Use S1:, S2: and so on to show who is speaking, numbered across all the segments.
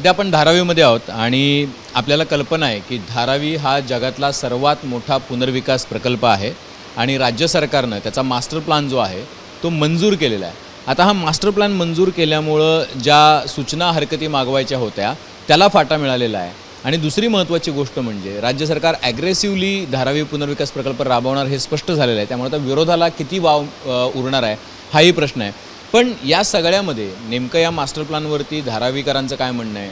S1: सध्या आपण धारावीमध्ये आहोत आणि आपल्याला कल्पना आहे की धारावी हा जगातला सर्वात मोठा पुनर्विकास प्रकल्प आहे आणि राज्य सरकारनं त्याचा मास्टर प्लॅन जो आहे तो मंजूर केलेला आहे. आता हा मास्टर प्लॅन मंजूर केल्यामुळं ज्या सूचना हरकती मागवायच्या होत्या त्याला फाटा मिळालेला आहे. आणि दुसरी महत्त्वाची गोष्ट म्हणजे राज्य सरकार ॲग्रेसिव्हली धारावी पुनर्विकास प्रकल्प राबवणार हे स्पष्ट झालेलं आहे. त्यामुळे आता विरोधाला किती वाव उरणार आहे हाही प्रश्न आहे. पण या सगळ्यामध्ये नेमकं या मास्टर प्लॅनवरती धारावीकरांचं काय म्हणणं आहे?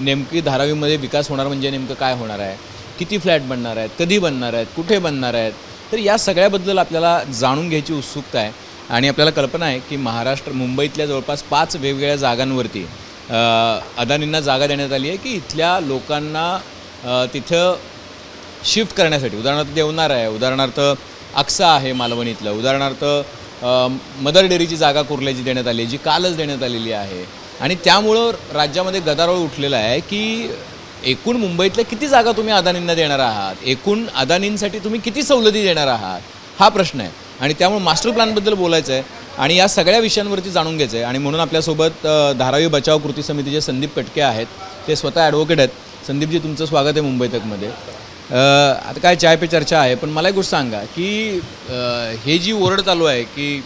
S1: नेमकी धारावीमध्ये विकास होणार म्हणजे नेमकं काय होणार आहे? किती फ्लॅट बनणार आहेत? कधी बनणार आहेत? कुठे बनणार आहेत? तर या सगळ्याबद्दल आपल्याला जाणून घ्यायची उत्सुकता आहे. आणि आपल्याला कल्पना आहे की महाराष्ट्र मुंबईतल्या जवळपास पाच वेगवेगळ्या जागांवरती अदानींना जागा देण्यात आली आहे की इथल्या लोकांना तिथं शिफ्ट करण्यासाठी उदाहरणार्थ देवनार आहे उदाहरणार्थ अक्सा आहे मालवणीतलं उदाहरणार्थ मदर डेअरीची जागा कुर्ल्याची देण्यात आली जी कालच देण्यात आलेली आहे. आणि त्यामुळं राज्यामध्ये गदारोळ उठलेला आहे की एकूण मुंबईतल्या किती जागा तुम्ही अदानींना देणार आहात? एकूण अदानींसाठी तुम्ही किती सवलती देणार आहात? हा प्रश्न आहे. आणि त्यामुळे मास्टर प्लॅनबद्दल बोलायचं आहे आणि या सगळ्या विषयांवरती जाणून घ्यायचं आहे. आणि म्हणून आपल्यासोबत धारावी बचाव कृती समितीचे संदीप कटके आहेत. ते स्वतः ॲडव्होकेट आहेत. संदीपजी तुमचं स्वागत आहे मुंबई तकमध्ये. आता काय चाय पे चर्चा आहे पण मला एक गोष्ट सांगा की हे जी ओरड चालू आहे की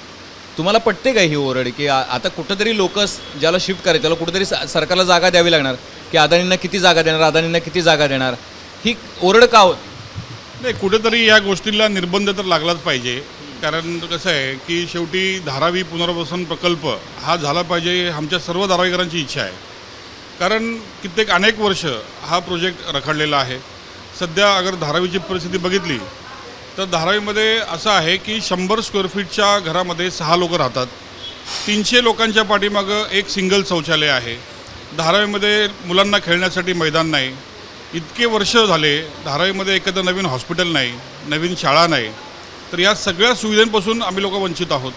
S1: तुम्हाला पटते का ही ओरड की आता कुठंतरी लोक ज्याला शिफ्ट करायचं त्याला कुठंतरी सरकारला जागा द्यावी लागणार की अदानींना किती जागा देणार अदानींना किती जागा देणार ही ओरड का होत?
S2: नाही कुठेतरी या गोष्टीला निर्बंध तर लागलाच पाहिजे. कारण कसं आहे की शेवटी धारावी पुनर्वसन प्रकल्प हा झाला पाहिजे आमच्या सर्व धारावीकरांची इच्छा आहे. कारण कित्येक अनेक वर्ष हा प्रोजेक्ट रखडलेला आहे. सध्या अगर धारावीची परिस्थिती बघितली तर धारावीमध्ये असं आहे की शंभर स्क्वेअर फीटच्या घरामध्ये सहा लोकं राहतात. तीनशे लोकांच्या पाठीमागं एक सिंगल शौचालय आहे. धारावीमध्ये मुलांना खेळण्यासाठी मैदान नाही. इतके वर्ष झाले धारावीमध्ये एखादं नवीन हॉस्पिटल नाही नवीन शाळा नाही. तर या सगळ्या सुविधांपासून आम्ही लोक वंचित आहोत.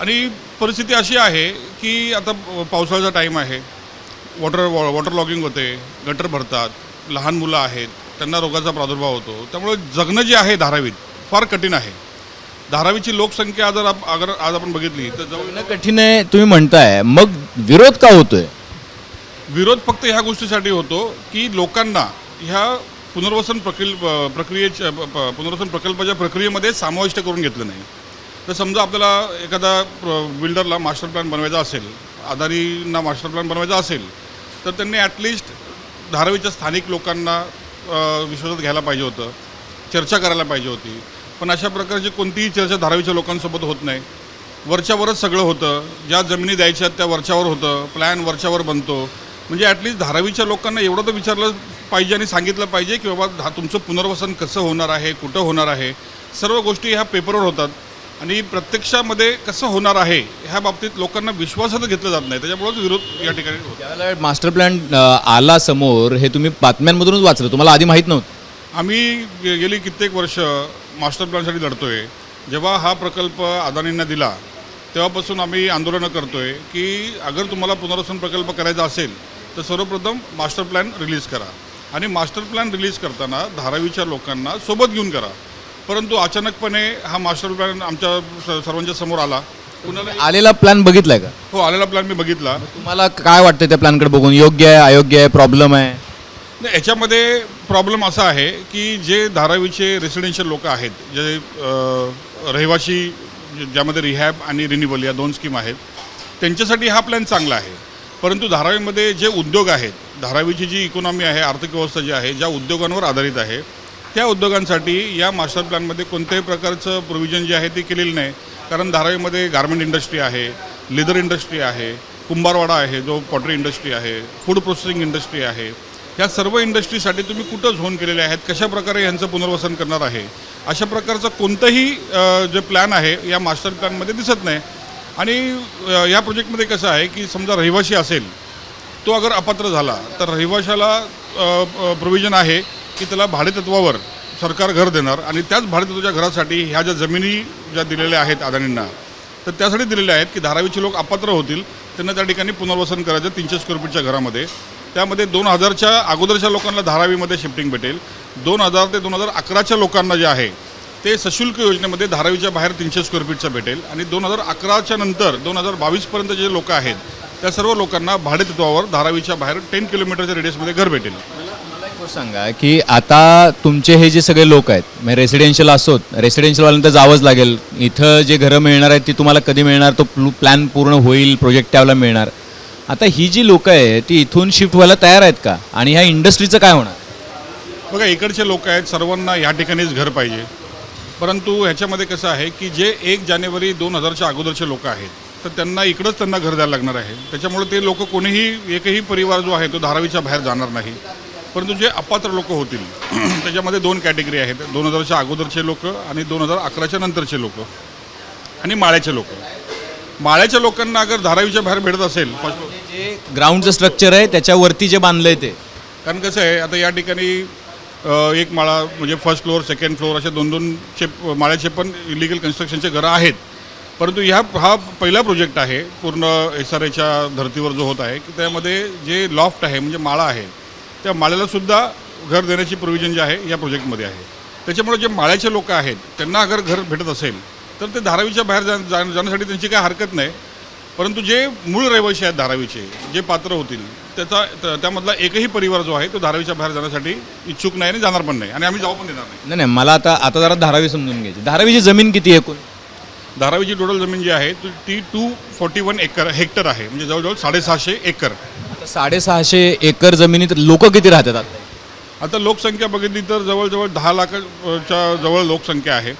S2: आणि परिस्थिती अशी आहे की आता पावसाळ्याचा टाईम आहे. वॉटर वॉ वॉटर लॉगिंग होते गटर भरतात लहान मुलं आहेत. त्यांना रोगाचा प्रादुर्भाव होतो. त्यामुळे जगणं जे आहे धारावीत फार कठीण आहे. धारावीची लोकसंख्या जर आप अगर आज आपण बघितली तर जवळ
S1: जगणं कठीण आहे तुम्ही म्हणताय. मग विरोध का होतोय?
S2: विरोध फक्त ह्या गोष्टीसाठी होतो की लोकांना ह्या पुनर्वसन प्रक्रिय प्रक्रियेच्या पुनर्वसन प्रकल्पाच्या प्रक्रियेमध्ये समाविष्ट करून घेतलं नाही. तर समजा आपल्याला एखादा बिल्डरला मास्टर प्लॅन बनवायचा असेल आधारींना मास्टर प्लॅन बनवायचा असेल तर त्यांनी ॲटलिस्ट धारावीच्या स्थानिक लोकांना विश्वासात घ्यायला पाहिजे होतं. चर्चा करायला पाहिजे होती. पण अशा प्रकारची कोणतीही चर्चा धारावीच्या लोकांसोबत होत नाही. वरच्यावरच सगळं होतं. ज्या जमिनी द्यायच्या त्या वरच्यावर होतं. प्लॅन वरच्यावर बनतो. म्हणजे ॲटलिस्ट धारावीच्या लोकांना एवढं तर विचारलं पाहिजे आणि सांगितलं पाहिजे की बाबा धा तुमचं पुनर्वसन कसं होणार आहे? कुठं होणार आहे? सर्व गोष्टी ह्या पेपरवर होतात. आणि प्रत्यक्षामध्ये कसं होणार आहे ह्या बाबतीत लोकांना विश्वासात घेतलं जात नाही. त्याच्यामुळेच विरोध या ठिकाणी होतो.
S1: मास्टर प्लॅन आला समोर हे तुम्ही बातम्यांमधूनच वाचलं. तुम्हाला आधी माहीत नव्हतं.
S2: आम्ही गे- गेली कित्येक वर्ष मास्टर प्लॅनसाठी लढतोय. जेव्हा हा प्रकल्प अदानींना दिला तेव्हापासून आम्ही आंदोलनं करतोय की अगर तुम्हाला पुनर्वसन प्रकल्प करायचा असेल तर सर्वप्रथम मास्टर प्लॅन रिलीज करा. आणि मास्टर प्लॅन रिलीज करताना धारावीच्या लोकांना सोबत घेऊन करा. परंतु अचानकपणे हा मास्टर प्लॅन आमच्या स- सर्वांच्या समोर आला. कुणाला
S1: आलेला प्लॅन बघितलाय का?
S2: हो आलेला प्लॅन मी बघितला.
S1: तुम्हाला काय वाटतं त्या प्लॅनकडे बघून? योग्य आहे अयोग्य आहे प्रॉब्लेम आहे?
S2: नाही याच्यामध्ये प्रॉब्लेम असा आहे की जे धारावीचे रेसिडेन्शियल लोक आहेत जे अ, रहिवाशी जे- ज्यामध्ये रिहॅब आणि रिन्युबल या दोन स्कीम आहेत त्यांच्यासाठी हा प्लॅन चांगला आहे. परंतु धारावीमध्ये जे उद्योग आहेत धारावीची जी इकॉनॉमी आहे आर्थिक व्यवस्था जी आहे ज्या उद्योगांवर आधारित आहे त्या उद्योगांसाठी या मास्टर प्लॅनमध्ये कोणत्याही प्रकारचं प्रोव्हिजन जे आहे ते केलेलं नाही. कारण धारावीमध्ये गार्मेंट इंडस्ट्री आहे लेदर इंडस्ट्री आहे कुंभारवाडा आहे जो पॉटरी इंडस्ट्री आहे फूड प्रोसेसिंग इंडस्ट्री आहे. ह्या सर्व इंडस्ट्रीसाठी तुम्ही कुठं झोन केलेले आहेत? कशा प्रकारे यांचं पुनर्वसन करणार आहे? अशा प्रकारचं कोणतंही जे प्लॅन आहे या मास्टर प्लॅनमध्ये दिसत नाही. आणि या प्रोजेक्टमध्ये कसं आहे की समजा रहिवाशी असेल तो अगर अपात्र झाला तर रहिवाशाला प्रोव्हिजन आहे. की त्याला भाडेतत्वावर सरकार घर देणार आणि त्याच भाडेतत्वाच्या घरासाठी ह्या ज्या जमिनी ज्या दिलेल्या आहेत अदानींना तर त्यासाठी दिलेल्या आहेत की धारावीचे लोक अपात्र होतील त्यांना त्या ठिकाणी पुनर्वसन करायचं तीनशे स्क्वेअर फीटच्या घरामध्ये. त्यामध्ये दोन हजारच्या अगोदरच्या लोकांना धारावीमध्ये शिफ्टिंग भेटेल. दोन हजार ते दोन हजार अकराच्या लोकांना जे आहे ते सशुल्क योजनेमध्ये धारावीच्या बाहेर तीनशे स्क्वेअर फीटचं भेटेल. आणि दोन हजार अकराच्या नंतर दोन हजार बावीसपर्यंत जे लोक आहेत त्या सर्व लोकांना भाडेतत्वावर धारावीच्या बाहेर टेन किलोमीटरच्या रेडियसमध्ये घर भेटेल.
S1: सांगा की आता तुमचे हे जे सगळे लोक आहेत म्हणजे रेसिडेन्शियल असोत रेसिडेन्शियलवाल्यांना तर जावंच लागेल. इथं जे घरं मिळणार आहेत ती तुम्हाला कधी मिळणार? तो प्लॅन पूर्ण होईल प्रोजेक्ट त्यावेळेला मिळणार. आता ही जी लोकं आहे ती इथून शिफ्ट व्हायला तयार आहेत का? आणि ह्या इंडस्ट्रीचं काय होणार?
S2: बघा इकडचे लोक आहेत सर्वांना या ठिकाणीच घर पाहिजे. परंतु ह्याच्यामध्ये कसं आहे की जे एक जानेवारी दोन हजारच्या अगोदरचे लोक आहेत तर त्यांना इकडंच त्यांना घर द्यायला लागणार आहे. त्याच्यामुळे ते लोक कोणीही एकही परिवार जो आहे तो धारावीच्या बाहेर जाणार नाही. परंतु जे अपात्र लोक होतील त्याच्यामध्ये दोन कॅटेगरी आहेत. दोन हजारच्या अगोदरचे लोक आणि दोन हजार अकराच्या नंतरचे लोक आणि माळ्याचे लोक. माळ्याच्या लोकांना अगर धारावीच्या बाहेर भेटत असेल
S1: जे ग्राउंडचं स्ट्रक्चर आहे त्याच्यावरती जे बांधलंय ते.
S2: कारण कसं आहे आता या ठिकाणी एक माळा म्हणजे फर्स्ट फ्लोअर सेकंड फ्लोअर असे दोन दोनचे माळ्याचे पण इलिगल कन्स्ट्रक्शनचे घरं आहेत. परंतु ह्या हा पहिला प्रोजेक्ट आहे पूर्ण एस आर एच्या धर्तीवर जो होत आहे की त्यामध्ये जे लॉफ्ट आहे म्हणजे माळा आहे त्या माळ्याला सुद्धा घर देण्याची प्रोव्हिजन जे आहे या प्रोजेक्टमध्ये आहे. त्याच्यामुळे जे माळ्याचे लोक आहेत त्यांना अगर घर भेटत असेल तर ते धारावीच्या बाहेर जा जाण्यासाठी त्यांची काय हरकत नाही. परंतु जे मूळ रहिवासी आहेत धारावीचे जे पात्र होतील त्याचा त्यामधला एकही परिवार जो आहे तो धारावीच्या बाहेर जाण्यासाठी इच्छुक नाही आणि जाणार पण नाही. आणि आम्ही जाऊ पण देणार नाही.
S1: नाही नाही मला आता आता जरा धारावी समजून घ्यायची. धारावीची जमीन किती आहे एकूण
S2: धारावीची टोटल जमीन जी आहे ती- ती two forty one acre hectare आहे. म्हणजे जवळजवळ साडेसहाशे एकर.
S1: साडेसहाशे एकर जमिनीत लोक किती राहतात आता?
S2: आता लोकसंख्या बघितली तर जवळजवळ दहा लाखाच्या जवळ लोकसंख्या आहे.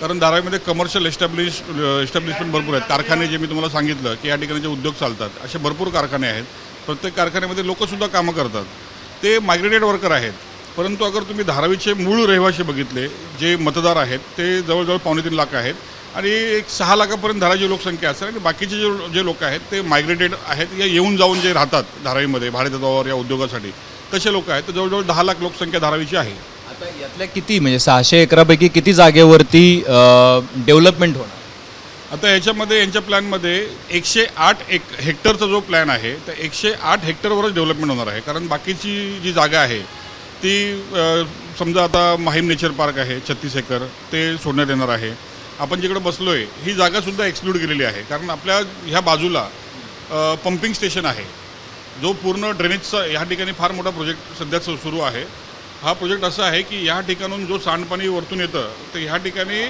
S2: कारण धारावीमध्ये कमर्शियल एस्टॅब्लिश एस्टॅब्लिशमेंट भरपूर आहेत. कारखाने जे मी तुम्हाला सांगितलं की या ठिकाणी जे उद्योग चालतात. असे भरपूर कारखाने आहेत. प्रत्येक कारखान्यामध्ये लोकसुद्धा कामं करतात. ते मायग्रेटेड वर्कर आहेत. परंतु अगर तुम्ही धारावीचे मूळ रहिवासी बघितले जे मतदार आहेत ते जवळजवळ पावणे तीन लाख आहेत. आणि एक सहा लाखापर्यंत धाराची लोकसंख्या असेल आणि बाकीचे जे जे लोक आहेत ते मायग्रेटेड आहेत या येऊन जाऊन जे राहतात धारावीमध्ये भाडेतत्वावर या उद्योगासाठी तसे लोक आहेत तर जवळजवळ दहा लाख लोकसंख्या धारावीची आहे.
S1: आता यातल्या किती म्हणजे सहाशे एकरापैकी किती जागेवरती डेव्हलपमेंट होणार?
S2: आता याच्यामध्ये यांच्या प्लॅनमध्ये एकशे आठ एक हेक्टरचा जो प्लॅन आहे तर एकशे आठ हेक्टरवरच डेव्हलपमेंट होणार आहे. कारण बाकीची जी जागा आहे ती समजा आता माहीम नेचर पार्क आहे छत्तीस एकर ते सोडण्यात येणार आहे. आपण जिकडे बसलो आहे ही जागासुद्धा एक्सक्लूड केलेली आहे. कारण आपल्या ह्या बाजूला पंपिंग स्टेशन आहे. जो पूर्ण ड्रेनेजचा ह्या ठिकाणी फार मोठा प्रोजेक्ट सध्या सुरू आहे. हा प्रोजेक्ट असा आहे की ह्या ठिकाणून जो सांडपाणी वरतून येतं तर ह्या ठिकाणी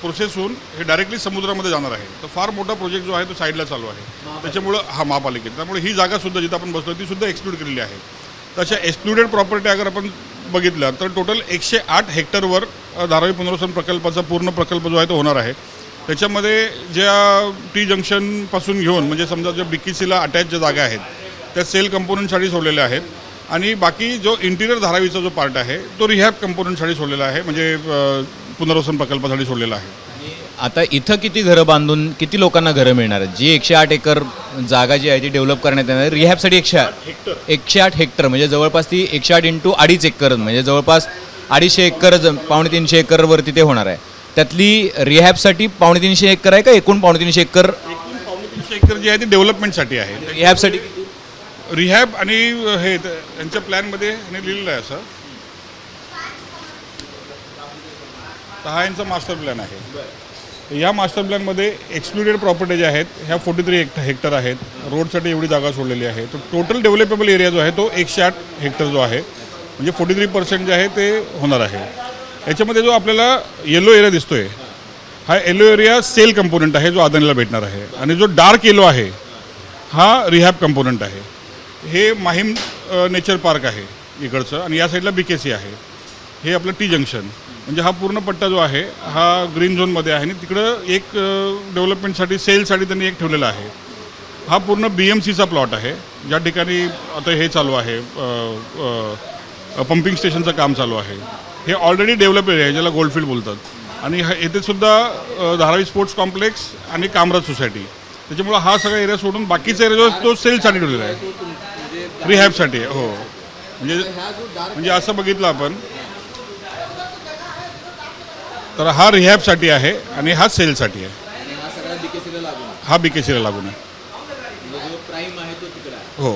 S2: प्रोसेस होऊन हे डायरेक्टली समुद्रामध्ये जाणार आहे. तर फार मोठा प्रोजेक्ट जो आहे तो साईडला चालू आहे. त्याच्यामुळं हा महापालिकेत. त्यामुळे ही जागासुद्धा जिथं आपण बसलो ती सुद्धा एक्सक्लूड केलेली आहे. तशा एक्सक्लुडेड प्रॉपर्टी अगर आपण बघितलं तर टोटल एकशे आठ हेक्टरवर धारावी पुनर्वसन प्रकल्पाचा पूर्ण प्रकल्प जो आहे तो होणार आहे. त्याच्यामध्ये ज्या टी जंक्शनपासून घेऊन म्हणजे समजा ज्या बिकीसीला अटॅच ज्या जागा आहेत त्या सेल कंपोनंटसाठी सोडलेल्या आहेत. आणि बाकी जो इंटिरियर धारावीचा जो पार्ट आहे तो रिहॅब कंपोनंटसाठी सोडलेला आहे म्हणजे पुनर्वसन प्रकल्पासाठी सोडलेला आहे.
S1: आता इथं किती घरं बांधून किती लोकांना घरं मिळणार आहेत? जी एकशे आठ एकर जागा जी आहे ती डेव्हलप करण्यात येणार आहे. रिहॅबसाठी एकशे आठ एकशे आठ हेक्टर म्हणजे जवळपास ती एकशे आठ इंटू अडीच एकर म्हणजे जवळपास अडीचशे एकर पावणे तीनशे एकरवरती ते होणार आहे. त्यातली रिहॅबसाठी पावणे तीनशे एकर आहे का एकूण पावणे तीनशे एकर?
S2: तीनशे एकर जी आहे ती डेव्हलपमेंटसाठी आहे.
S1: रिहॅबसाठी
S2: रिहॅब आणि हे यांच्या प्लॅनमध्ये ह्याने लिहिलेलं आहे असं. तर हा यांचा मास्टर प्लॅन आहे. या मास्टर प्लॅनमध्ये एक्सक्लुडेड प्रॉपर्टी ज्या आहेत ह्या फोर्टी थ्री हेक्टर आहेत. रोडसाठी एवढी जागा सोडलेली आहे. तर टोटल डेव्हलपेबल एरिया जो आहे तो एकशे आठ हेक्टर जो आहे. म्हणजे फोर्टी थ्री पर्सेंट जे आहे ते होणार आहे. याच्यामध्ये जो आपल्याला येलो एरिया दिसतोय हा येलो एरिया सेल कंपोनंट आहे जो आदानीला भेटणार आहे. आणि जो डार्क येलो आहे हा रिहॅब कंपोनंट आहे. हे माहीम नेचर पार्क आहे इकडचं. आणि या साईडला बी के सी आहे. हे आपलं टी जंक्शन म्हणजे हा पूर्ण पट्टा जो आहे हा ग्रीन झोनमध्ये आहे आणि तिकडं एक डेव्हलपमेंटसाठी सेलसाठी त्यांनी एक ठेवलेला आहे. हा पूर्ण बी एम सीचा प्लॉट आहे. ज्या ठिकाणी आता हे चालू आहे पंपिंग स्टेशनचं काम चालू आहे. हे ऑलरेडी डेव्हलप एरिया आहे ज्याला गोल्डफील्ड बोलतात. आणि हा येथे सुद्धा अ, धारावी स्पोर्ट्स कॉम्प्लेक्स आणि कामराज सोसायटी त्याच्यामुळं हा सगळा एरिया सोडून बाकीचा एरिया जो आहे तो सेलसाठी ठेवलेला आहे. रिहॅबसाठी हो. म्हणजे म्हणजे असं बघितलं आपण तर हा रिहॅबसाठी आहे आणि हा सेलसाठी आहे. हा बी के सीला लागून आहे. हो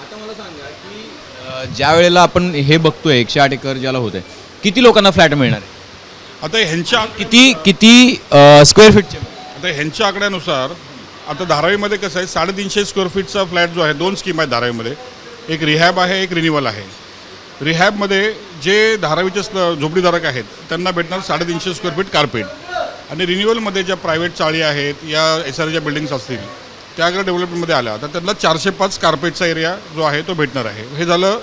S1: आता मला सांगा की ज्या वेळेला आपण हे बघतोय एकशे आठ एकर ज्याला होत आहे किती लोकांना फ्लॅट मिळणार आहे?
S2: आता ह्यांच्या
S1: किती किती स्क्वेअर फीटचे
S2: आता ह्यांच्या आकड्यानुसार आता धारावीमध्ये कसं आहे साडेतीनशे स्क्वेअर फीटचा फ्लॅट जो आहे दोन स्कीम आहेत धारावीमध्ये. एक रिहॅब आहे एक रिन्युअल आहे. रिहॅबमध्ये जे धारावीचे झोपडीधारक आहेत त्यांना भेटणार साडेतीनशे स्क्वेअर फीट कार्पेट आणि रिन्युअलमध्ये ज्या प्रायव्हेट चाळी आहेत या एस आर बिल्डिंग्स असतील त्या अगर डेव्हलपमेंटमध्ये आल्या तर त्यांना चारशे पाच कार्पेटचा एरिया जो आहे तो भेटणार आहे. हे झालं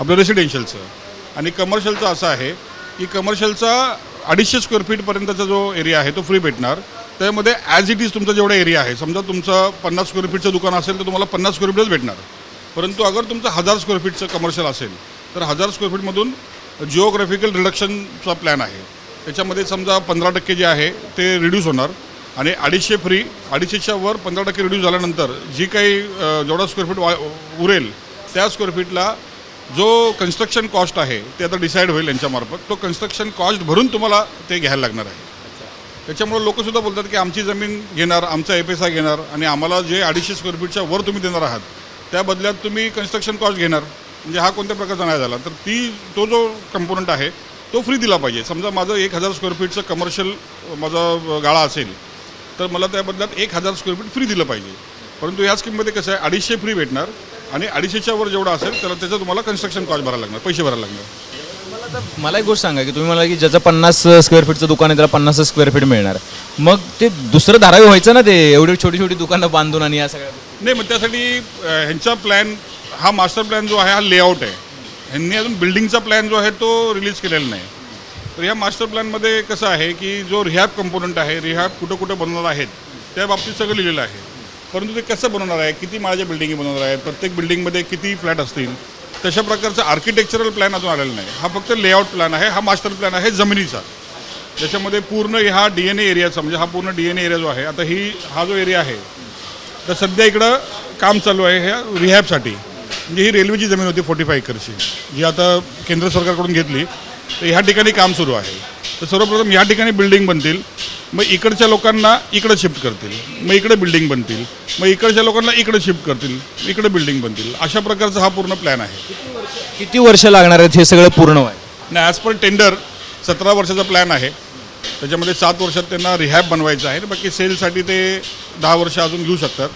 S2: आपलं रेसिडेन्शियलचं आणि कमर्शियलचं असं आहे की कमर्शियलचा अडीचशे स्क्वेअर फीटपर्यंतचा जो एरिया आहे तो फ्री भेटणार. त्यामध्ये ॲज इट इज तुमचा जेवढा एरिया आहे समजा तुमचं पन्नास स्क्वेअर फीटचं दुकान असेल तर तुम्हाला पन्नास स्क्वेअर फीटच भेटणार. परंतु अगर तुमचं हजार स्क्वेअर फीटचं कमर्शियल असेल तर हजार स्क्वेअर फीटमधून जिओग्राफिकल रिडक्शनचा प्लॅन आहे. त्याच्यामध्ये समजा पंधरा टक्के जे आहे ते रिड्यूस होणार. आणि अडीचशे फ्री अडीचशेच्या वर पंधरा टक्के रिड्यूस झाल्यानंतर जी काही जेवढा स्क्वेअर फीट वा उरेल त्या स्क्वेअर फीटला जो कन्स्ट्रक्शन कॉस्ट आहे ते आता डिसाईड होईल यांच्यामार्फत तो कन्स्ट्रक्शन कॉस्ट भरून तुम्हाला ते घ्यायला लागणार आहे. त्याच्यामुळे लोकसुद्धा बोलतात की आमची जमीन घेणार आमचा एफ एस आय घेणार आणि आम्हाला जे अडीचशे स्क्वेअर फीटच्या वर तुम्ही देणार आहात त्या बदल्यात तुम्ही कन्स्ट्रक्शन कॉस्ट घेणार. म्हणजे हा कोणत्या प्रकारचा नाही झाला. तर ती तो जो कंपोनंट आहे तो फ्री दिला पाहिजे. समजा माझं एक हजार स्क्वेअर फीटचं कमर्शियल माझा गाळा असेल तर मला त्या बदल्यात एक हजार स्क्वेअर फीट फ्री दिलं पाहिजे. परंतु या स्कीममध्ये कसं आहे अडीचशे फ्री भेटणार आणि अडीचशेच्या वर जेवढं असेल तर त्याचं तुम्हाला कन्स्ट्रक्शन कॉस्ट भरायला लागणार पैसे भरायला लागणार.
S1: मला एक गोष्ट सांगा की तुम्ही मला की ज्याचं पन्नास स्क्वेअर फीटचं दुकान आहे त्याला पन्नास स्क्वेअर फीट मिळणार. मग ते दुसरं धारावी व्हायचं ना ते एवढी छोटी छोटी दुकानं बांधून आणि या सगळ्या.
S2: नाही मग त्यासाठी ह्यांचा प्लॅन हा मास्टर प्लॅन जो आहे हा लेआउट आहे. ह्यांनी अजून बिल्डिंगचा प्लॅन जो आहे तो रिलीज केलेला नाही. तर ह्या मास्टर प्लॅनमध्ये कसं आहे की जो रिहॅब कंपोनंट आहे रिहॅब कुठं कुठं बनवणार आहेत त्या बाबतीत सगळं लिहिलेलं आहे. परंतु ते कसं बनवणार आहे किती माळ्याच्या बिल्डिंगी बनवणार आहे प्रत्येक बिल्डिंगमध्ये किती फ्लॅट असतील तशा प्रकारचा आर्किटेक्चरल प्लॅन अजून आलेला नाही. हा फक्त लेआउट प्लॅन आहे हा मास्टर प्लॅन आहे जमिनीचा. त्याच्यामध्ये पूर्ण हा डी एन ए एरियाचा म्हणजे हा पूर्ण डी एन ए एरिया जो आहे आता ही हा जो एरिया आहे तर सध्या इकडं काम चालू आहे ह्या रिहॅबसाठी म्हणजे ही रेल्वेची जमीन होती फोर्टी फाय एकरची. जी आता केंद्र सरकारकडून घेतली तर ह्या ठिकाणी काम सुरू आहे. तर सर्वप्रथम ह्या ठिकाणी बिल्डिंग बनतील मग इकडच्या लोकांना इकडं शिफ्ट करतील मग इकडे बिल्डिंग बनतील मग इकडच्या लोकांना इकडे शिफ्ट करतील इकडे बिल्डिंग बनतील. अशा प्रकारचा हा पूर्ण प्लॅन आहे.
S1: किती वर्ष लागणार आहेत हे सगळं पूर्ण व्हायला?
S2: आणि ॲज पर टेंडर सतरा वर्षाचा प्लॅन आहे. त्याच्यामध्ये सात वर्षात त्यांना रिहॅब बनवायचं आहे. बाकी सेलसाठी ते दहा वर्ष अजून घेऊ शकतात.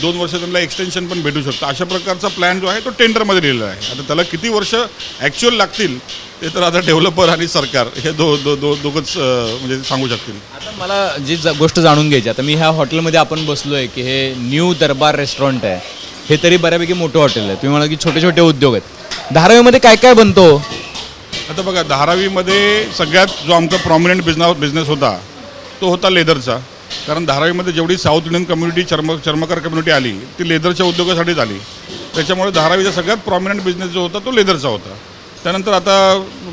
S2: दोन वर्ष त्यांना एक्सटेन्शन पण भेटू शकतं. अशा प्रकारचा प्लॅन जो आहे तो टेंडरमध्ये लिहिलेला आहे. आता त्याला किती वर्ष ॲक्च्युअल लागतील ते तर आता डेव्हलपर आणि सरकार हे दो दो दो दोघंच म्हणजे सांगू शकतील.
S1: आता मला जी ज- गोष्ट जाणून घ्यायची आता मी ह्या हॉटेलमध्ये आपण बसलो आहे की हे न्यू दरबार रेस्टॉरंट आहे. हे तरी बऱ्यापैकी मोठं हॉटेल आहे. तुम्ही मला की छोटे छोटे उद्योग आहेत. धारावीमध्ये काय काय बनतो?
S2: आता बघा धारावीमध्ये सगळ्यात जो आमचा प्रॉमिनंट बिझनेस बिझनेस होता तो होता लेदरचा. कारण धारावीमध्ये जेवढी साऊथ इंडियन कम्युनिटी चर्म चर्मकार कम्युनिटी आली ती लेदरच्या उद्योगासाठीच आली. त्याच्यामुळे धारावीचा सगळ्यात प्रॉमिनंट बिझनेस जो होता तो लेदरचा होता. त्यानंतर आता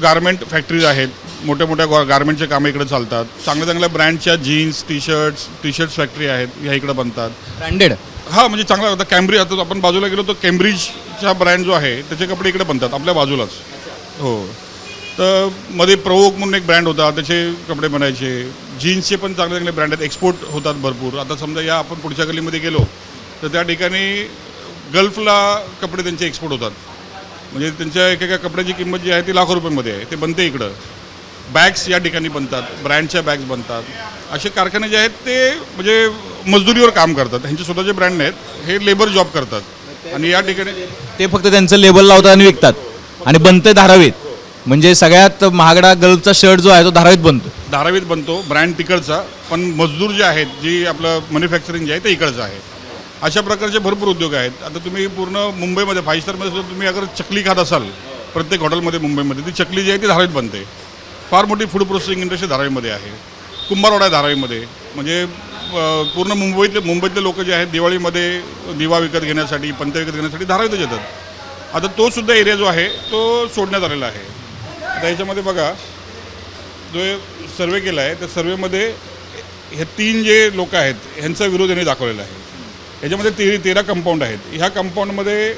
S2: गारमेंट फॅक्टरीज आहेत. मोठ्या मोठ्या गारमेंटचे कामं इकडे चालतात. चांगल्या चांगल्या ब्रँडच्या jeans T shirts T shirts factory आहेत ह्या इकडे बनतात.
S1: ब्रँडेड
S2: हा म्हणजे चांगला आता कॅम्ब्रिज आता आपण बाजूला गेलो तर कॅम्ब्रिजचा ब्रँड जो आहे त्याचे कपडे इकडे बनतात आपल्या बाजूलाच. हो. तर मध्ये प्रवोक म्हणून एक ब्रँड होता त्याचे कपडे बनायचे. जीन्सचे पण चांगले चांगले ब्रँड आहेत. एक्सपोर्ट होतात भरपूर. आता समजा या आपण पुढच्या गलीमध्ये गेलो तर त्या ठिकाणी गल्फला कपडे त्यांचे एक्सपोर्ट होतात. म्हणजे त्यांच्या एकेका कपड्याची किंमत जी आहे ती लाखो रुपयामध्ये आहे. ते बनते इकडं. बॅग्स या ठिकाणी बनतात. ब्रँडच्या बॅग्स बनतात. असे कारखाने जे आहेत ते म्हणजे मजदुरीवर काम करतात. ह्यांचे स्वतःचे ब्रँड आहेत हे लेबर जॉब करतात. आणि या ठिकाणी
S1: ते फक्त त्यांचं लेबल लावतात आणि विकतात. आणि बनते धारावीत. म्हणजे सगळ्यात महागडा गल्फचा शर्ट जो आहे तो धारावीत बनतो.
S2: धारावीत बनतो ब्रँड तिकडचा. पण मजदूर जे आहेत जी आपलं मॅन्युफॅक्चरिंग जे आहे ते इकडचं आहे. अशा प्रकारचे भरपूर उद्योग आहेत. आता तुम्ही पूर्ण मुंबईमध्ये फाईव्ह स्टारमध्ये सुद्धा तुम्ही अगर चकली खात असाल प्रत्येक हॉटेलमध्ये मुंबईमध्ये ती चकली जी आहे ती धारावीत बनते. फार मोठी फूड प्रोसेसिंग इंडस्ट्री धारावीमध्ये आहे. कुंभारवाडा धारावीमध्ये. म्हणजे पूर्ण मुंबईतले मुंबईतले लोक जे आहेत दिवाळीमध्ये दिवा विकत घेण्यासाठी पंत विकत घेण्यासाठी धारावीतच येतात. आता तो सुद्धा एरिया जो आहे तो सोडण्यात आलेला आहे. आता याच्यामध्ये बघा जो सर्वे केला आहे त्या सर्वेमध्ये हे तीन जे लोक आहेत ह्यांचा विरोध यांनी दाखवलेला आहे. याच्यामध्ये ते तेरा कंपाऊंड आहेत. ह्या कंपाऊंडमध्ये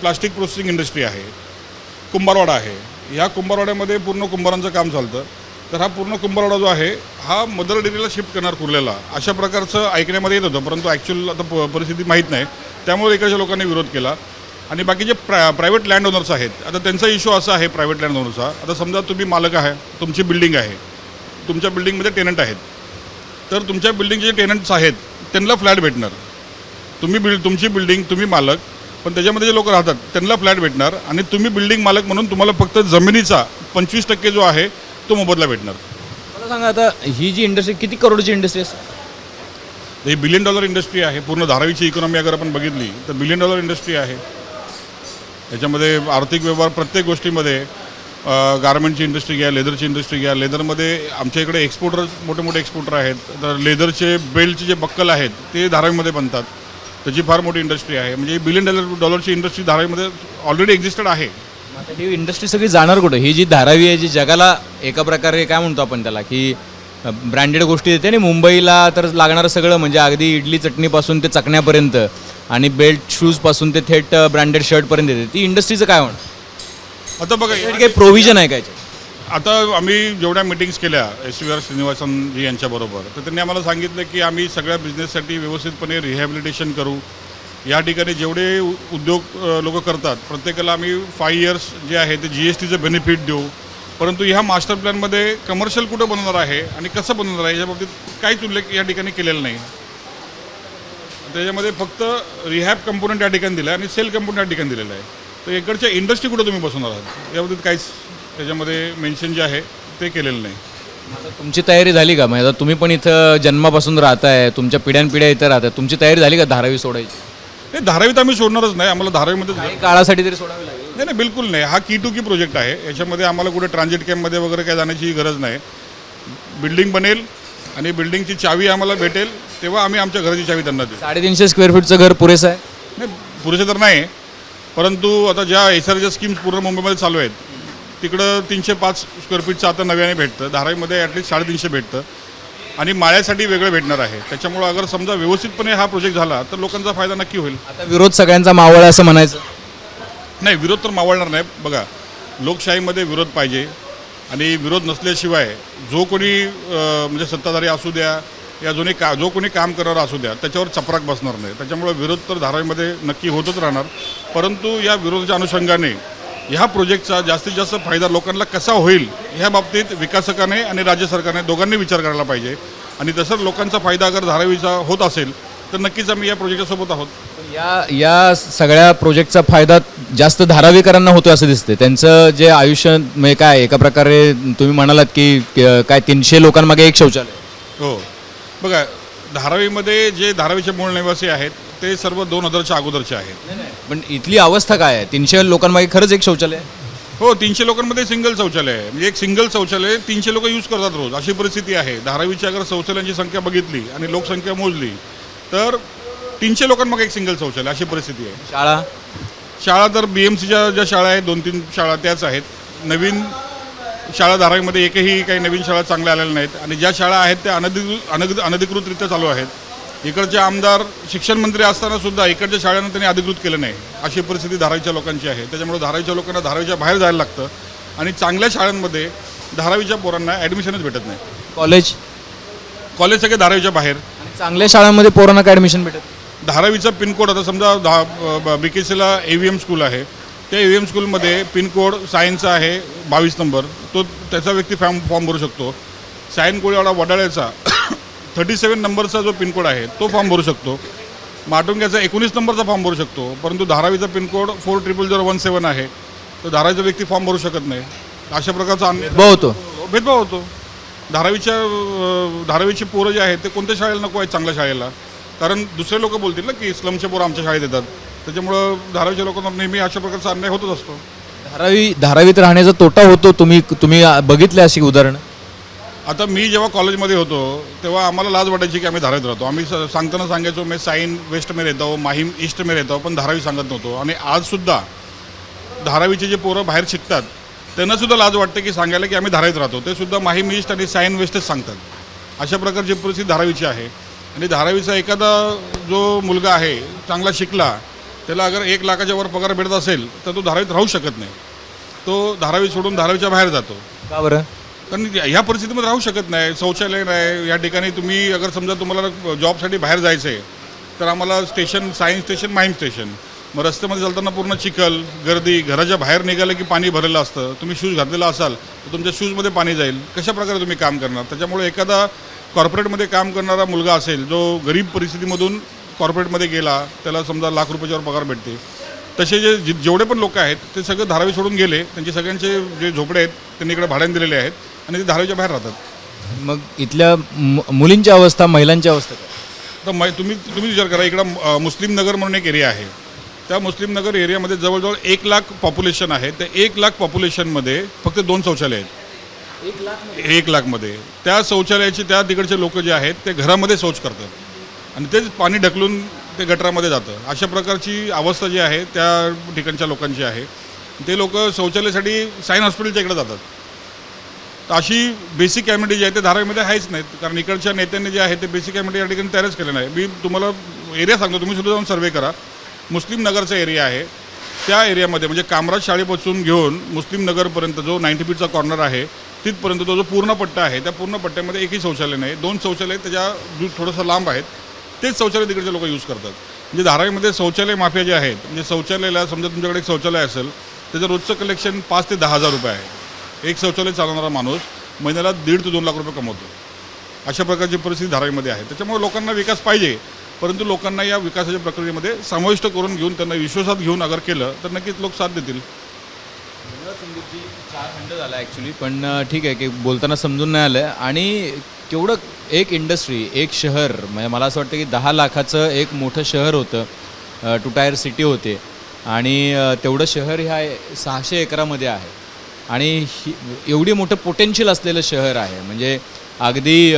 S2: प्लास्टिक प्रोसेसिंग इंडस्ट्री आहे कुंभारवाडा आहे. ह्या कुंभारवाड्यामध्ये पूर्ण कुंभारांचं काम चालतं. तर हा पूर्ण कुंभारवाडा जो आहे हा मदर डेअरीला शिफ्ट करणार कुर्ल्याला अशा प्रकारचं ऐकण्यामध्ये येत होतं परंतु ॲक्च्युअल आता प- परिस्थिती माहीत नाही. त्यामुळे इकडच्या लोकांनी विरोध केला. आणि बाकीचे प्रा प्रायव्हेट लँड ओनर्स आहेत आता त्यांचा इश्यू असा आहे प्रायव्हेट लँड ओनरचा आता समजा तुम्ही मालक आहे तुमची बिल्डिंग आहे तुमच्या बिल्डिंगमध्ये टेनंट आहेत. तर तुमच्या बिल्डिंगचे जे टेनंट्स आहेत त्यांना फ्लॅट भेटणार. तुम्ही बिल्ड तुमची बिल्डिंग तुम्ही मालक पण त्याच्यामध्ये जे लोक राहतात त्यांना फ्लॅट भेटणार आणि तुम्ही बिल्डिंग मालक म्हणून तुम्हाला फक्त जमिनीचा पंचवीस टक्के जो आहे तो मोबदला भेटणार.
S1: मला सांगा आता ही जी इंडस्ट्री किती करोडची इंडस्ट्री असते
S2: ही बिलियन डॉलर इंडस्ट्री आहे पूर्ण धारावीची इकॉनॉमी अगर आपण बघितली तर बिलियन डॉलर इंडस्ट्री आहे. त्याच्यामध्ये आर्थिक व्यवहार प्रत्येक गोष्टीमध्ये गारमेंटची इंडस्ट्री घ्या लेदरची इंडस्ट्री घ्या. लेदरमध्ये आमच्या इकडे एक्सपोर्टर मोठे मोठे एक्सपोर्टर आहेत. तर लेदरचे बेल्टचे जे बक्कल आहेत ते धारावीमध्ये बनतात. त्याची फार मोठी इंडस्ट्री आहे. म्हणजे बिलियन डॉलर डॉलरची इंडस्ट्री धारावीमध्ये ऑलरेडी एक्झिस्टेड आहे.
S1: ही इंडस्ट्री सगळी जाणार कुठं? ही जी धारावी आहे जी जगाला एका प्रकारे काय म्हणतो आपण त्याला की ब्रँडेड गोष्टी देते आणि मुंबईला तर लागणारं सगळं म्हणजे अगदी इडली चटणीपासून ते चकण्यापर्यंत. आणि बेल्ट शूजपासून ते थेट ब्रँडेड शर्टपर्यंत देते ती इंडस्ट्रीचं काय होणार
S2: आता बघा
S1: काही प्रोव्हिजन आहे काय
S2: आता आम्ही जेवढ्या मिटिंग्स केल्या एस. V R. श्रीनिवासनजी यांच्याबरोबर तर त्यांनी आम्हाला सांगितलं की आम्ही सगळ्या बिझनेससाठी व्यवस्थितपणे रिहॅबिलिटेशन करू. या ठिकाणी जेवढे उ- उद्योग लोक करतात प्रत्येकाला आम्ही फाय इयर्स जे आहे ते जी एस टीचं बेनिफिट देऊ. परंतु ह्या मास्टर प्लॅनमध्ये कमर्शियल कुठं बनवणार आहे आणि कसं बनवणार आहे याच्या बाबतीत काहीच उल्लेख या ठिकाणी केलेला नाही. त्याच्यामध्ये फक्त रिहॅब कंपोनंट या ठिकाणी दिला आहे आणि सेल कंपोनंट या ठिकाणी दिलेलं आहे. तर इकडच्या इंडस्ट्री कुठं तुम्ही बसवणार आहात? याबाबतीत काहीच त्याच्यामध्ये मेन्शन जे आहे ते केलेलं नाही.
S1: आता तुमची तयारी झाली का? म्हणजे आता तुम्ही पण इथं जन्मापासून राहताय तुमच्या पिढ्यानपिढ्या इथं राहताय. तुमची तयारी झाली का धारावी सोडायची?
S2: नाही धारावीत आम्ही सोडणारच नाही. आम्हाला धारावीमध्ये
S1: काही काळासाठी तरी सोडावी लागेल.
S2: नाही नाही बिलकुल नाही. हा की टू की प्रोजेक्ट आहे. याच्यामध्ये आम्हाला कुठे ट्रान्झिट कॅम्पमध्ये वगैरे काय जाण्याची गरज नाही. बिल्डिंग बनेल आणि बिल्डिंगची चावी आम्हाला भेटेल तेव्हा आम्ही आमच्या घराची चावी त्यांना देऊ.
S1: साडेतीनशे स्क्वेअर फीटचं घर पुरेसं आहे?
S2: नाही पुरेसे तर नाही परंतु आता ज्या एस आरच्या स्कीम्स पूर्ण मुंबईमध्ये चालू आहेत तिकडं तीनशे पाच स्क्वेअर फीटचं आता नव्याने भेटतं धारावीमध्ये ॲटलीस्ट साडेतीनशे भेटतं आणि माळ्यासाठी वेगळं भेटणार आहे. त्याच्यामुळं अगर समजा व्यवस्थितपणे हा प्रोजेक्ट झाला तर लोकांचा फायदा नक्की होईल.
S1: आता विरोध सगळ्यांचा मावळ आहे असं म्हणायचं?
S2: नाही विरोध तर मावळणार नाही. बघा लोकशाहीमध्ये विरोध पाहिजे आणि विरोध नसल्याशिवाय जो कोणी म्हणजे सत्ताधारी असू द्या या जुनी का जो कोणी काम करणारा असू द्या त्याच्यावर चपराक बसणार नाही. त्याच्यामुळे विरोध तर धारावीमध्ये नक्की होतच राहणार. परंतु या विरोधाच्या अनुषंगाने ह्या प्रोजेक्टचा जास्तीत जास्त फायदा लोकांना कसा होईल ह्या बाबतीत विकासकाने आणि राज्य सरकारने दोघांनी विचार करायला पाहिजे. आणि तसं लोकांचा फायदा अगर धारावीचा होत असेल तर नक्कीच आम्ही या प्रोजेक्टच्यासोबत आहोत.
S1: या या सगळ्या प्रोजेक्टचा फायदा जास्त धारावीकरांना होतोय असं दिसते त्यांचं जे आयुष्य म्हणजे काय एका प्रकारे तुम्ही म्हणालात की क- काय तीनशे लोकांमागे एक शौचालय.
S2: हो. बघा धारावीमध्ये जे धारावीचे मूळ निवासी आहेत ते सर्व दोन हजारच्या अगोदरचे आहेत.
S1: पण इथली अवस्था काय आहे? तीनशे लोकांमागे खरंच एक शौचालय? आहे?
S2: हो तीनशे लोकांमध्ये सिंगल शौचालय आहे. म्हणजे एक सिंगल शौचालय तीनशे लोक यूज करतात रोज. अशी परिस्थिती आहे. धारावीची अगर शौचालयांची संख्या बघितली आणि लोकसंख्या मोजली तर तीनशे लोकांमागे एक सिंगल शौचालय अशी परिस्थिती आहे.
S1: शाळा?
S2: शाळा तर बी एम सीच्या ज्या शाळा आहेत दोन तीन शाळा त्याच आहेत. नवीन शाळा धारावीमध्ये एकही काही नवीन शाळा चांगल्या आलेल्या नाहीत. आणि ज्या शाळा आहेत त्या अनधिकृत अनधिकृत अनधिकृतरित्या चालू आहेत. इकडचे आमदार शिक्षण मंत्री असताना सुद्धा इकडच्या शाळांना त्यांनी अधिकृत केलं नाही. अशी परिस्थिती धारावीच्या लोकांची आहे. त्याच्यामुळे धारावीच्या लोकांना धारावीच्या बाहेर जायला लागतं. आणि चांगल्या शाळांमध्ये धारावीच्या पोरांना ॲडमिशनच भेटत नाही.
S1: कॉलेज?
S2: कॉलेज सगळे धारावीच्या बाहेर.
S1: आणि चांगल्या शाळांमध्ये पोरांना काय ॲडमिशन भेटत
S2: धारावीचा पिनकोड आता समजा दहा बी के सीला ए व्ही एम स्कूल आहे. त्या ए व्ही एम स्कूलमध्ये पिनकोड सायन्सचा आहे बावीस नंबर. तो त्याचा व्यक्ती फॉर्म फॉर्म भरू शकतो. सायन कोळीवाडा वडाळ्याचा थर्टी सेवन नंबरचा जो पिनकोड आहे तो फॉर्म भरू शकतो. माटुंग्याचा एकोणीस नंबरचा फॉर्म भरू शकतो. परंतु धारावीचा pin code four triple zero one seven आहे. तर धारावीचा व्यक्ती फॉर्म भरू शकत नाही. अशा प्रकारचा अन्याय
S1: होतो.
S2: भेदभाव होतो. धारावीच्या धारावीची पोरं जे आहेत ते कोणत्या शाळेला नको आहेत चांगल्या शाळेला? कारण दुसरे लोक बोलतील ना की स्लमचे पोरं आमच्या शाळेत येतात. त्याच्यामुळं धारावीच्या लोकांना नेहमी अशा प्रकारचा अन्याय होतच असतो.
S1: धारावी धारावीत राहण्याचा तोटा होतो. तुम्ही तुम्ही बघितले अशी उदाहरणं?
S2: आता मी जेव्हा कॉलेजमध्ये होतो तेव्हा आम्हाला लाज वाटायची की आम्ही धारावीत राहतो. आम्ही स- सांगताना सांगायचो मी साईन वेस्ट में रहता हूँ माहीम ईस्ट में रहता हूँ पण धारावी सांगत नव्हतो. आणि आजसुद्धा धारावीचे जे पोरं बाहेर शिकतात त्यांना सुद्धा लाज वाटते की सांगायला की आम्ही धारावीत राहतो. ते सुद्धा माहीम ईस्ट आणि साईन वेस्टच सांगतात. अशा प्रकारची परिस्थिती धारावीची आहे. आणि धारावीचा एखादा जो मुलगा आहे चांगला शिकला त्याला अगर एक लाखाच्या वर पगार भेटत असेल तर तो धारावीत राहू शकत नाही. तो धारावी सोडून धारावीच्या बाहेर जातो.
S1: का बरं?
S2: कारण ह्या परिस्थितीमध्ये राहू शकत नाही. शौचालय नाही. या ठिकाणी तुम्ही अगर समजा तुम्हाला जॉबसाठी बाहेर जायचं आहे तर आम्हाला station science station Mahim station. मग रस्त्यामध्ये चालताना पूर्ण चिखल गर्दी घराच्या बाहेर निघालं की पाणी भरलेलं असतं. तुम्ही शूज घातलेला असाल तर तुमच्या शूजमध्ये पाणी जाईल. कशा प्रकारे तुम्ही काम करणार? त्याच्यामुळे एखादा कॉर्पोरेटमध्ये काम करणारा मुलगा असेल जो गरीब परिस्थितीमधून कॉर्पोरेटमध्ये गेला त्याला समजा लाख रुपयाच्यावर पगार भेटते. तसे जे जे- जेवढे पण लोक आहेत ते सगळे धारावी सोडून गेले. त्यांचे सगळ्यांचे जे झोपडे आहेत त्यांनी इकडे भाड्याने दिलेले आहेत आणि ते धारावीच्या बाहेर राहतात.
S1: मग इथल्या मु- मुलींची अवस्था महिलांची अवस्था
S2: तर मै तुम्ही तुम्ही विचार करा इकडं मुस्लिम नगर म्हणून एक एरिया आहे. त्या मुस्लिम नगर एरियामध्ये जवळजवळ एक लाख पॉप्युलेशन आहे. त्या एक लाख पॉप्युलेशनमध्ये फक्त दोन शौचालय आहेत. एक लाखमध्ये त्या शौचालयाचे त्या तिकडचे लोक जे आहेत ते घरामध्ये शौच करतात. आणि तेच पाणी ढकलून ते गटरामध्ये जातं. अशा प्रकारची अवस्था जी आहे त्या ठिकाणच्या लोकांची आहे. ते लोक शौचालयासाठी साईन हॉस्पिटलच्या इकडे जातात. तर अशी बेसिक कॅमिटी जी आहे ते धारावीमध्ये आहेच नाहीत. कारण इकडच्या नेत्यांनी जे आहे ते बेसिक कॅमिटी या ठिकाणी तयारच केलं नाही. मी तुम्हाला एरिया सांगतो. तुम्ही सुद्धा जाऊन सर्वे करा. मुस्लिम नगरचा एरिया आहे. त्या एरियामध्ये म्हणजे कामराज शाळेपासून घेऊन मुस्लिम नगरपर्यंत जो नाईन्टी फीटचा कॉर्नर आहे तिथपर्यंत तो जो पूर्ण पट्टा आहे त्या पूर्ण पट्ट्यामध्ये एकही शौचालय नाही. दोन शौचालय त्याच्या थोडंसं लांब आहेत तेच शौचालय तिकडचे लोक यूज करतात. म्हणजे धारावीमध्ये शौचालय माफिया जे आहेत म्हणजे शौचालयाला समजा तुमच्याकडे एक शौचालय असेल त्याचं रोजचं कलेक्शन पाच ते दहा हजार रुपये आहे. एक शौचालय चालवणारा माणूस महिन्याला दीड ते दोन लाख रुपये कमवतो. अशा प्रकारची परिस्थिती धारावीमध्ये आहे. त्याच्यामुळे लोकांना विकास पाहिजे परंतु लोकांना या विकासाच्या प्रक्रियेमध्ये समाविष्ट करून घेऊन त्यांना विश्वासात घेऊन अगर केलं तर नक्कीच लोक साथ देतील.
S1: चार खंड झाला ॲक्च्युली पण ठीक आहे की बोलताना समजून नाही आलं आणि केवढं एक इंडस्ट्री एक शहर म्हणजे मला असं वाटतं की दहा लाखाचं एक मोठं शहर होतं टू टायर सिटी होते. आणि तेवढं शहर ह्या सहाशे एकरामध्ये आहे. आणि ही एवढी मोठं पोटेन्शियल असलेलं शहर आहे. म्हणजे अगदी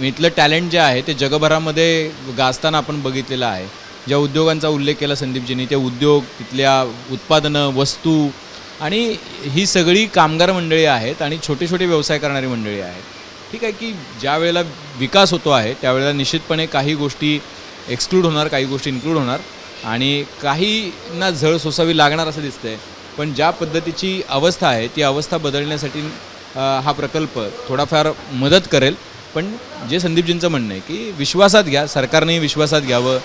S1: मी इथलं टॅलेंट जे आहे ते जगभरामध्ये गाजताना आपण बघितलेलं आहे. ज्या उद्योगांचा उल्लेख केला संदीपजींनी ते उद्योग तिथल्या उत्पादनं वस्तू आणि ही सगळी कामगार मंडळी आहेत आणि छोटे छोटे व्यवसाय करणारी मंडळी आहेत. ठीक आहे की ज्या वेळेला विकास होतो आहे त्यावेळेला निश्चितपणे काही गोष्टी एक्सक्लूड होणार काही गोष्टी इन्क्लूड होणार आणि काहींना झळ सोसावी लागणार असं दिसतंय. पण ज्या पद्धतीची अवस्था आहे ती अवस्था बदलण्यासाठी हा प्रकल्प थोडाफार मदत करेल. पण जे संदीपजींचं म्हणणं आहे की विश्वासात घ्या सरकारनेही विश्वासात घ्यावं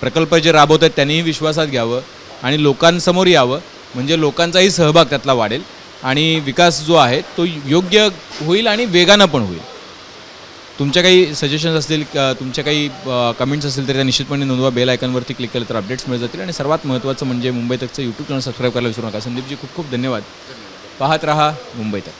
S1: प्रकल्प जे राबवत आहेत त्यांनीही विश्वासात घ्यावं आणि लोकांसमोर यावं. म्हणजे लोकांचाही सहभाग त्यातला वाढेल आणि विकास जो आहे तो योग्य होईल आणि वेगानं पण होईल. तुमच्या काही सजेशन्स असतील तुमच्या काही कमेंट्स असतील तर त्या निश्चितपणे नोंदवा. बेल आयकनवरती क्लिक केलं तर अपडेट्स मिळत जातील. आणि सर्वात महत्त्वाचं म्हणजे मुंबई तकचं यूट्यूब चॅनल सबस्क्राईब करायला विसरू नका. संदीपजी खूप खूप धन्यवाद. पाहत रहा मुंबई तक.